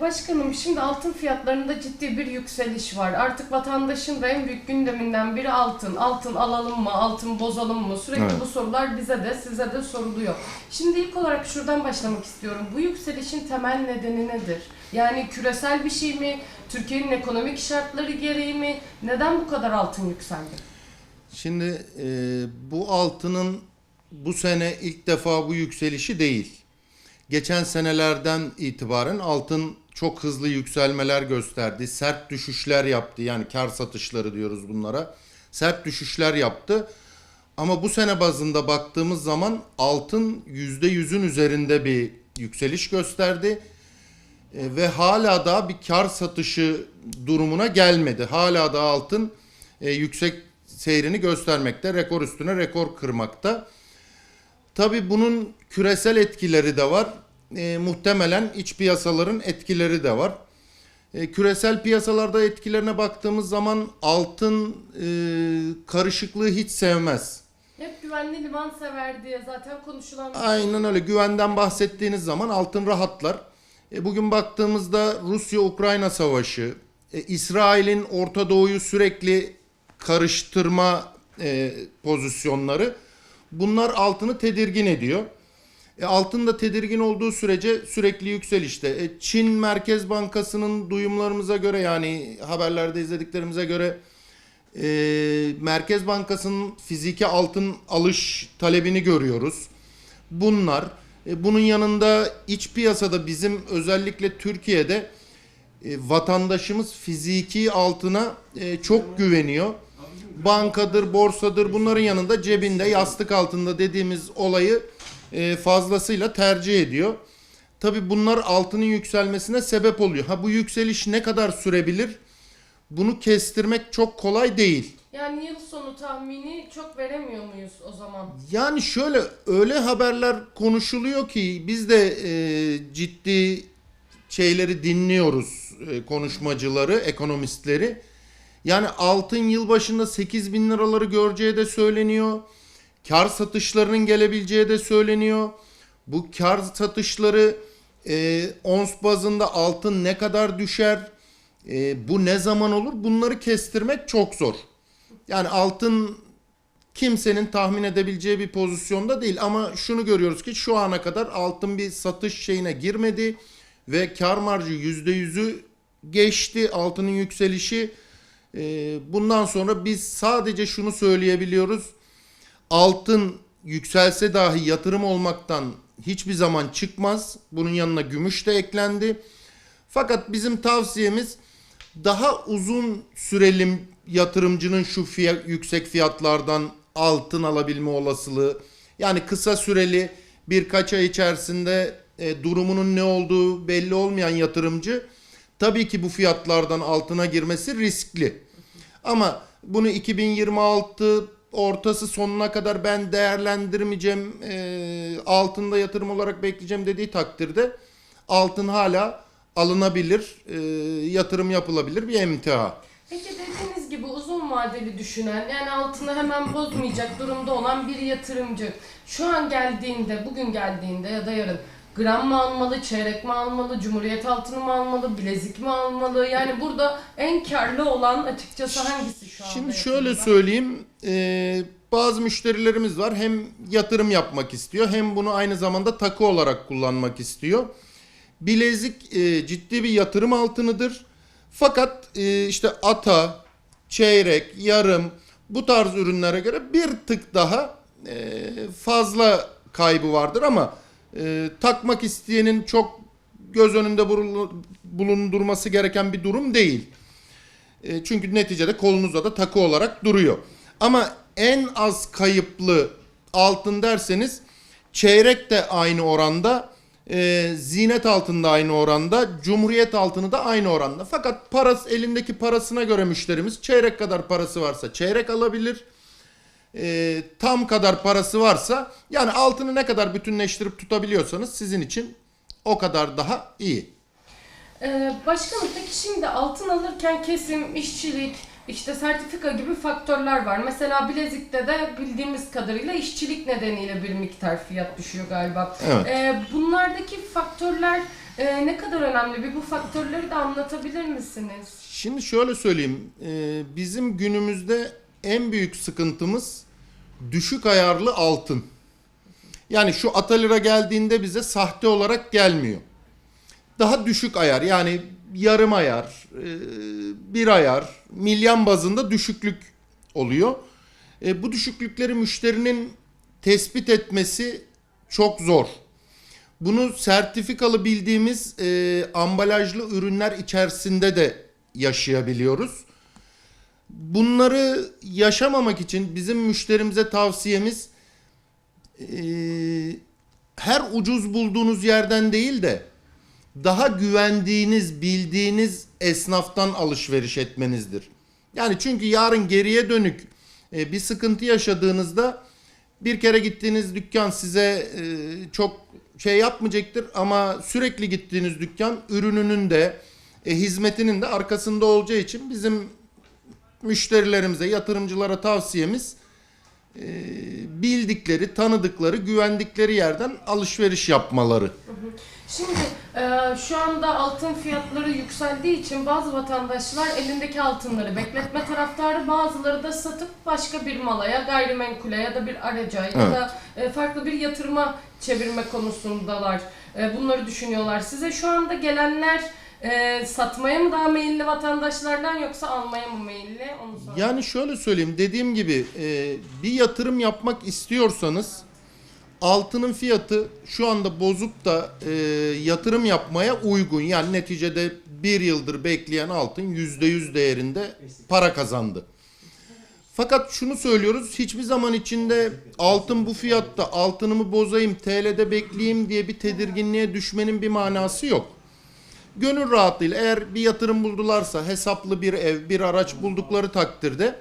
başkanım şimdi altın fiyatlarında ciddi bir yükseliş var. Artık vatandaşın da en büyük gündeminden biri altın. Altın alalım mı, altın bozalım mı? Sürekli Evet. bu sorular bize de size de soruluyor. Şimdi ilk olarak şuradan başlamak istiyorum. Bu yükselişin temel nedeni nedir? Yani küresel bir şey mi? Türkiye'nin ekonomik şartları gereği mi? Neden bu kadar altın yükseldi? Şimdi e, bu altının bu sene ilk defa bu yükselişi değil. Geçen senelerden itibaren altın çok hızlı yükselmeler gösterdi. Sert düşüşler yaptı. Yani kar satışları diyoruz bunlara. Sert düşüşler yaptı. Ama bu sene bazında baktığımız zaman altın %100'ün üzerinde bir yükseliş gösterdi. E, ve hala da bir kar satışı durumuna gelmedi. Hala da altın e, yüksek seyrini göstermekte, rekor üstüne rekor kırmakta. Tabii bunun küresel etkileri de var. E, muhtemelen iç piyasaların etkileri de var. E, küresel piyasalarda etkilerine baktığımız zaman altın e, karışıklığı hiç sevmez. Hep güvenli liman sever diye zaten konuşulan şey. Aynen öyle. Güvenden bahsettiğiniz zaman altın rahatlar. E, bugün baktığımızda Rusya-Ukrayna savaşı, e, İsrail'in Orta Doğu'yu sürekli karıştırma e, pozisyonları bunlar altını tedirgin ediyor. E, altın da tedirgin olduğu sürece sürekli yükselişte. E, Çin Merkez Bankası'nın duyumlarımıza göre yani haberlerde izlediklerimize göre e, Merkez Bankası'nın fiziki altın alış talebini görüyoruz. Bunlar e, bunun yanında iç piyasada bizim özellikle Türkiye'de e, vatandaşımız fiziki altına e, çok güveniyor. Bankadır, borsadır bunların yanında cebinde, yastık altında dediğimiz olayı e, fazlasıyla tercih ediyor. Tabi bunlar altının yükselmesine sebep oluyor. Ha bu yükseliş ne kadar sürebilir? Bunu kestirmek çok kolay değil. Yani yıl sonu tahmini çok veremiyor muyuz o zaman? Yani şöyle öyle haberler konuşuluyor ki biz de e, ciddi şeyleri dinliyoruz e, konuşmacıları, ekonomistleri. Yani altın yılbaşında 8 bin liraları göreceği de söyleniyor. Kar satışlarının gelebileceği de söyleniyor. Bu kar satışları e, ons bazında altın ne kadar düşer? E, bu ne zaman olur? Bunları kestirmek çok zor. Yani altın kimsenin tahmin edebileceği bir pozisyonda değil ama şunu görüyoruz ki şu ana kadar altın bir satış şeyine girmedi ve kar marjı %100'ü geçti altının yükselişi. Ee, bundan sonra biz sadece şunu söyleyebiliyoruz. Altın yükselse dahi yatırım olmaktan hiçbir zaman çıkmaz. Bunun yanına gümüş de eklendi. Fakat bizim tavsiyemiz daha uzun süreli yatırımcının şu fiyat, yüksek fiyatlardan altın alabilme olasılığı yani kısa süreli birkaç ay içerisinde e, durumunun ne olduğu belli olmayan yatırımcı tabii ki bu fiyatlardan altına girmesi riskli. Ama bunu 2026 ortası sonuna kadar ben değerlendirmeyeceğim, e, altında yatırım olarak bekleyeceğim dediği takdirde altın hala alınabilir, e, yatırım yapılabilir bir emtia. Peki dediğiniz gibi uzun vadeli düşünen yani altını hemen bozmayacak durumda olan bir yatırımcı şu an geldiğinde, bugün geldiğinde ya da yarın gram mı almalı, çeyrek mi almalı, cumhuriyet altını mı almalı, bilezik mi almalı? Yani burada en karlı olan açıkçası hangisi şu anda? Şimdi şöyle yatırımda? söyleyeyim. e, bazı müşterilerimiz var. Hem yatırım yapmak istiyor hem bunu aynı zamanda takı olarak kullanmak istiyor. Bilezik e, ciddi bir yatırım altınıdır. Fakat e, işte ata, çeyrek, yarım bu tarz ürünlere göre bir tık daha e, fazla kaybı vardır ama e, takmak isteyenin çok göz önünde bulun- bulundurması gereken bir durum değil. E, çünkü neticede kolunuzda da takı olarak duruyor. Ama en az kayıplı altın derseniz çeyrek de aynı oranda, e, zinet altın da aynı oranda, cumhuriyet altını da aynı oranda. Fakat parası elindeki parasına göre müşterimiz çeyrek kadar parası varsa çeyrek alabilir. E, tam kadar parası varsa yani altını ne kadar bütünleştirip tutabiliyorsanız sizin için o kadar daha iyi. Ee, başkanım peki şimdi altın alırken kesim, işçilik, işte sertifika gibi faktörler var. Mesela bilezikte de bildiğimiz kadarıyla işçilik nedeniyle bir miktar fiyat düşüyor galiba. Evet. Ee, bunlardaki faktörler e, ne kadar önemli? Bir bu faktörleri de anlatabilir misiniz? Şimdi şöyle söyleyeyim. e, bizim günümüzde en büyük sıkıntımız düşük ayarlı altın. Yani şu Atalira geldiğinde bize sahte olarak gelmiyor. Daha düşük ayar yani yarım ayar, e, bir ayar, milyon bazında düşüklük oluyor. E, bu düşüklükleri müşterinin tespit etmesi çok zor. Bunu sertifikalı bildiğimiz e, ambalajlı ürünler içerisinde de yaşayabiliyoruz. Bunları yaşamamak için bizim müşterimize tavsiyemiz e, her ucuz bulduğunuz yerden değil de daha güvendiğiniz, bildiğiniz esnaftan alışveriş etmenizdir. Yani çünkü yarın geriye dönük e, bir sıkıntı yaşadığınızda bir kere gittiğiniz dükkan size e, çok şey yapmayacaktır ama sürekli gittiğiniz dükkan ürününün de e, hizmetinin de arkasında olacağı için bizim müşterilerimize, yatırımcılara tavsiyemiz e, bildikleri, tanıdıkları, güvendikleri yerden alışveriş yapmaları. Şimdi e, şu anda altın fiyatları yükseldiği için bazı vatandaşlar elindeki altınları bekletme taraftarı, bazıları da satıp başka bir malaya, gayrimenkule ya da bir araca ya Evet. da e, farklı bir yatırıma çevirme konusundalar. E, bunları düşünüyorlar. Size şu anda gelenler e, satmaya mı daha meyilli vatandaşlardan yoksa almaya mı meyilli? Onu sorayım. Yani şöyle söyleyeyim dediğim gibi e, bir yatırım yapmak istiyorsanız altının fiyatı şu anda bozup da e, yatırım yapmaya uygun. Yani neticede bir yıldır bekleyen altın %100 değerinde para kazandı. Fakat şunu söylüyoruz hiçbir zaman içinde altın bu fiyatta altınımı bozayım TL'de bekleyeyim diye bir tedirginliğe düşmenin bir manası yok. Gönül rahatlığıyla eğer bir yatırım buldularsa hesaplı bir ev, bir araç buldukları takdirde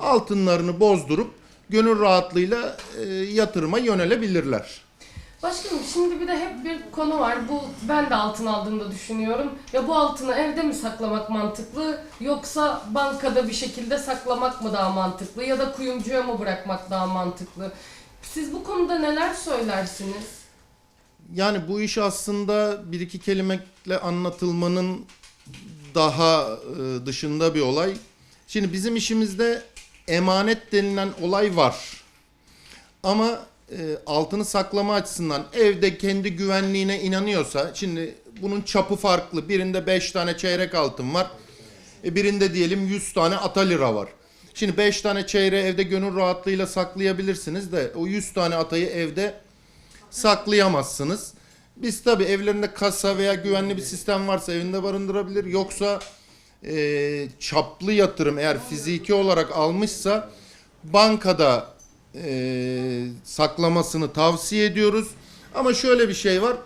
altınlarını bozdurup gönül rahatlığıyla e, yatırıma yönelebilirler. Başkanım şimdi bir de hep bir konu var. Bu ben de altın aldığımda düşünüyorum. Ya bu altını evde mi saklamak mantıklı yoksa bankada bir şekilde saklamak mı daha mantıklı ya da kuyumcuya mı bırakmak daha mantıklı? Siz bu konuda neler söylersiniz? Yani bu iş aslında bir iki kelimeyle anlatılmanın daha e, dışında bir olay. Şimdi bizim işimizde emanet denilen olay var. Ama e, altını saklama açısından evde kendi güvenliğine inanıyorsa şimdi bunun çapı farklı. Birinde 5 tane çeyrek altın var. E, birinde diyelim 100 tane atalira var. Şimdi 5 tane çeyreği evde gönül rahatlığıyla saklayabilirsiniz de o 100 tane atayı evde saklayamazsınız. Biz tabi evlerinde kasa veya güvenli bir sistem varsa evinde barındırabilir. Yoksa e, çaplı yatırım eğer fiziki olarak almışsa bankada e, saklamasını tavsiye ediyoruz. Ama şöyle bir şey var.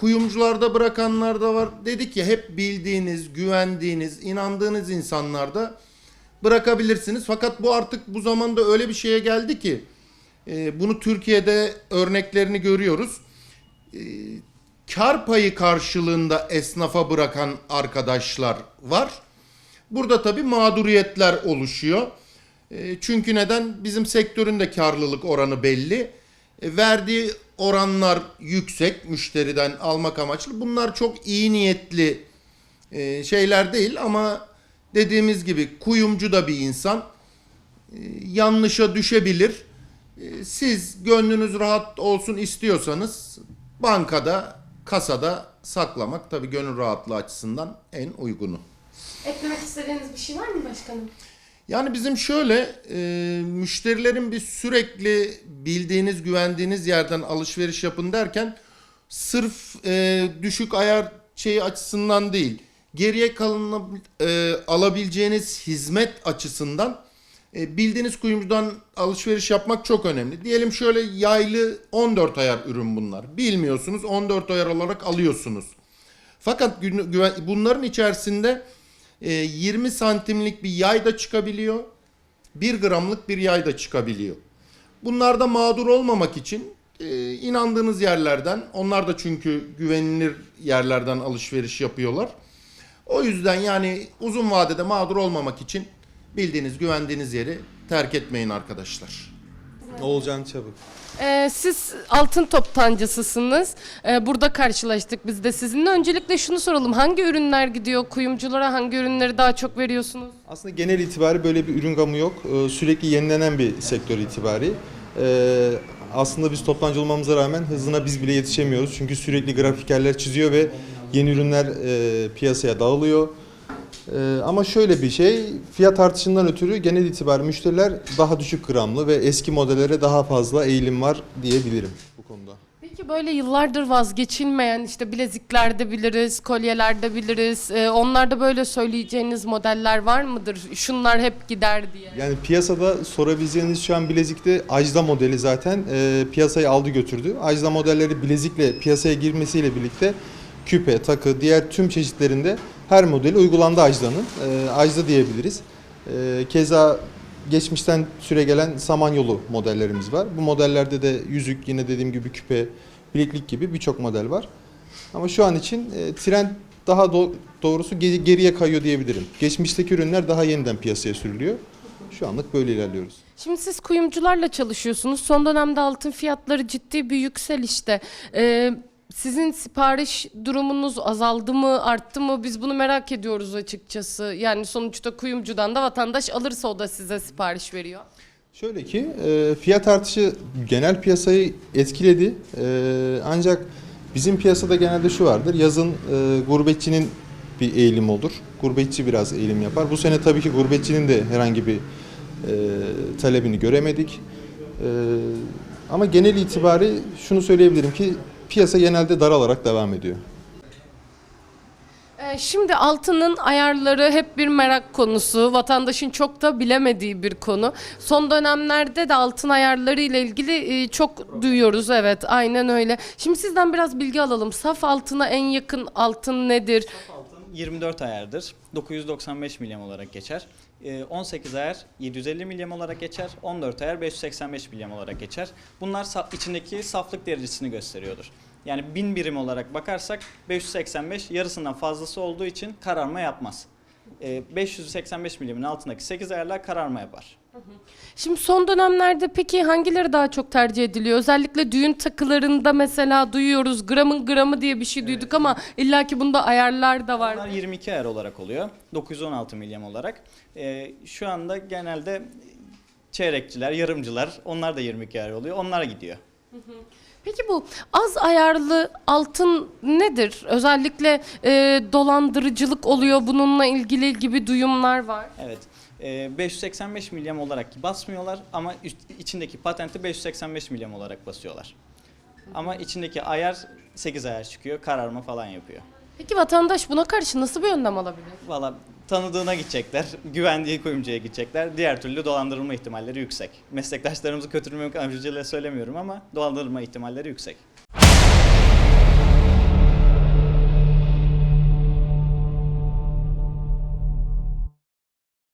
Kuyumcularda bırakanlar da var. Dedik ya hep bildiğiniz, güvendiğiniz, inandığınız insanlarda bırakabilirsiniz. Fakat bu artık bu zamanda öyle bir şeye geldi ki e, bunu Türkiye'de örneklerini görüyoruz. E, kar payı karşılığında esnafa bırakan arkadaşlar var. Burada tabii mağduriyetler oluşuyor. E, çünkü neden? Bizim sektörün de karlılık oranı belli. Verdiği oranlar yüksek müşteriden almak amaçlı. Bunlar çok iyi niyetli e, şeyler değil ama dediğimiz gibi kuyumcu da bir insan. E, yanlışa düşebilir. E, Siz gönlünüz rahat olsun istiyorsanız bankada, kasada saklamak tabii gönül rahatlığı açısından en uygunu. Eklemek istediğiniz bir şey var mı başkanım? Yani bizim şöyle e, müşterilerin bir sürekli bildiğiniz güvendiğiniz yerden alışveriş yapın derken sırf e, düşük ayar şeyi açısından değil geriye kalın e, alabileceğiniz hizmet açısından e, bildiğiniz kuyumcudan alışveriş yapmak çok önemli. Diyelim şöyle yaylı 14 ayar ürün bunlar. Bilmiyorsunuz 14 ayar olarak alıyorsunuz. Fakat bunların içerisinde e, 20 santimlik bir yay da çıkabiliyor. 1 gramlık bir yay da çıkabiliyor. Bunlarda mağdur olmamak için e, inandığınız yerlerden, onlar da çünkü güvenilir yerlerden alışveriş yapıyorlar. O yüzden yani uzun vadede mağdur olmamak için bildiğiniz, güvendiğiniz yeri terk etmeyin arkadaşlar. Oğulcan Çabuk. Ee, siz altın toptancısısınız. Ee, burada karşılaştık biz de sizinle. Öncelikle şunu soralım. Hangi ürünler gidiyor kuyumculara? Hangi ürünleri daha çok veriyorsunuz? Aslında genel itibari böyle bir ürün gamı yok. Ee, Sürekli yenilenen bir sektör itibari. Ee, Aslında biz toptancı olmamıza rağmen hızına biz bile yetişemiyoruz. Çünkü sürekli grafikerler çiziyor ve yeni ürünler e, piyasaya dağılıyor. Ee, Ama şöyle bir şey, fiyat artışından ötürü genel itibari müşteriler daha düşük gramlı ve eski modellere daha fazla eğilim var diyebilirim bu konuda. Peki böyle yıllardır vazgeçilmeyen işte bileziklerde biliriz, kolyelerde biliriz. Ee, onlarda böyle söyleyeceğiniz modeller var mıdır? Şunlar hep gider diye. Yani piyasada sorabileceğiniz şu an bilezikte Ajda modeli zaten e, piyasayı aldı götürdü. Ajda modelleri bilezikle piyasaya girmesiyle birlikte küpe, takı, diğer tüm çeşitlerinde her modeli uygulandı Ajda'nın. E, Ajda diyebiliriz. E, keza geçmişten süre gelen Samanyolu modellerimiz var. Bu modellerde de yüzük yine dediğim gibi küpe, bileklik gibi birçok model var. Ama şu an için e, trend daha do- doğrusu ge- geriye kayıyor diyebilirim. Geçmişteki ürünler daha yeniden piyasaya sürülüyor. Şu anlık böyle ilerliyoruz. Şimdi siz kuyumcularla çalışıyorsunuz. Son dönemde altın fiyatları ciddi bir yükselişte. Ee, sizin sipariş durumunuz azaldı mı, arttı mı? Biz bunu merak ediyoruz açıkçası. Yani sonuçta kuyumcudan da vatandaş alırsa o da size sipariş veriyor. Şöyle ki e, fiyat artışı genel piyasayı etkiledi. E, ancak bizim piyasada genelde şu vardır. Yazın e, gurbetçinin bir eğilim olur. Gurbetçi biraz eğilim yapar. Bu sene tabii ki gurbetçinin de herhangi bir talebini göremedik. Ama genel itibari şunu söyleyebilirim ki piyasa genelde daralarak devam ediyor. Ee, Şimdi altının ayarları hep bir merak konusu. Vatandaşın çok da bilemediği bir konu. Son dönemlerde de altın ayarları ile ilgili e, çok duyuyoruz. Evet, aynen öyle. Şimdi sizden biraz bilgi alalım. Saf altına en yakın altın nedir? Altın 24 ayardır. 995 milim olarak geçer. Ee, 18 ayar 750 milim olarak geçer. 14 ayar 585 milim olarak geçer. Bunlar içindeki saflık derecesini gösteriyordur. Yani 1000 birim olarak bakarsak 585 yarısından fazlası olduğu için kararma yapmaz. Ee, 585 milimin altındaki 8 ayarlar kararma yapar. Şimdi son dönemlerde peki hangileri daha çok tercih ediliyor? Özellikle düğün takılarında mesela duyuyoruz gramın gramı diye bir şey duyduk ama illaki bunda ayarlar da var. Bunlar 22 ayar olarak oluyor. 916 milim olarak. Ee, şu anda genelde çeyrekçiler, yarımcılar onlar da 22 ayar oluyor. Onlar gidiyor. Peki bu az ayarlı altın nedir? Özellikle e, dolandırıcılık oluyor bununla ilgili gibi duyumlar var. Evet. Ee, 585 milim olarak basmıyorlar ama içindeki patenti 585 milim olarak basıyorlar. Ama içindeki ayar 8 ayar çıkıyor, kararma falan yapıyor. Peki vatandaş buna karşı nasıl bir önlem alabilir? Valla tanıdığına gidecekler, güvendiği kuyumcuya gidecekler. Diğer türlü dolandırılma ihtimalleri yüksek. Meslektaşlarımızı kötülemek amacıyla söylemiyorum ama dolandırılma ihtimalleri yüksek.